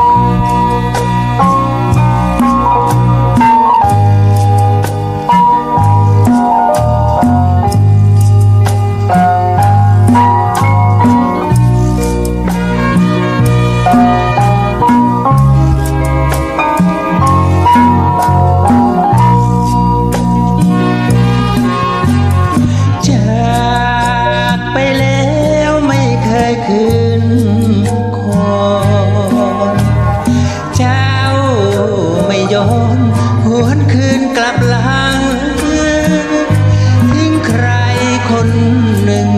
you ลับหลัง ทิ้งใครคนหนึ่ง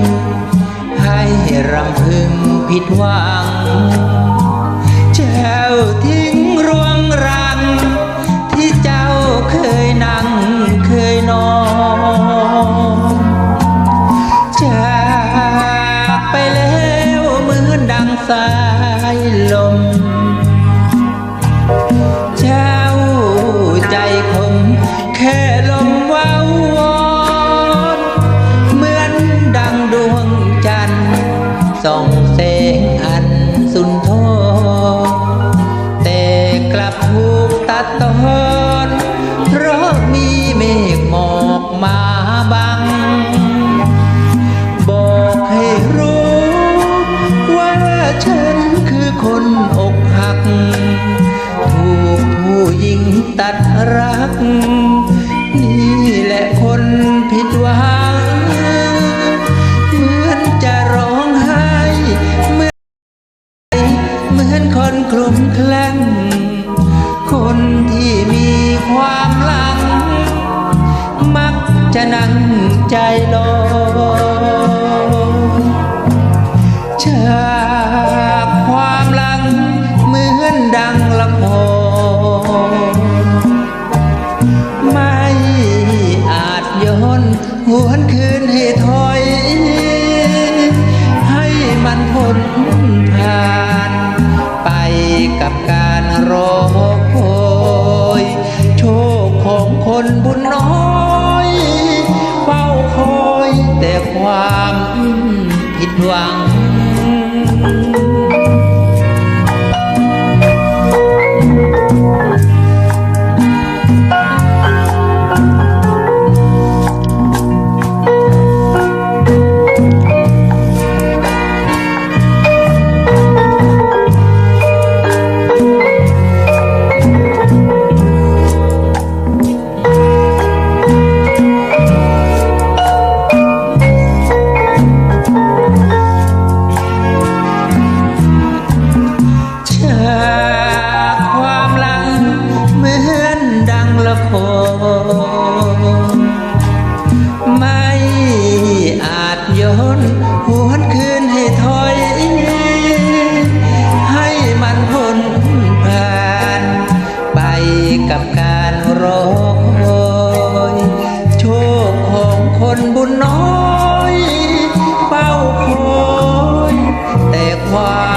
ให้รำพึงผิดหวังเจ้าทิ้งรวงรัง ที่เจ้าเคยนั่งเคยนอนจากไปแล้วเหมือนดังสายลม กลับถูกตัดตอนเพราะมีเมฆหมอกมาบัง บอกให้รู้ ว่าฉันคือคนอกหัก ถูกผู้หญิงตัดรัก นี่แหละคนผิดหวังเหมือนจะร้องไห้เหมือนเหมือนคลุมคลั่ง จะนั่งใจลอยจากความหลังเหมือนดังละครไม่อาจย้อนหวนคืนให้ถอย ให้มันพ้น ผิ คนบุญน้อยเฝ้าคอยแต่ความ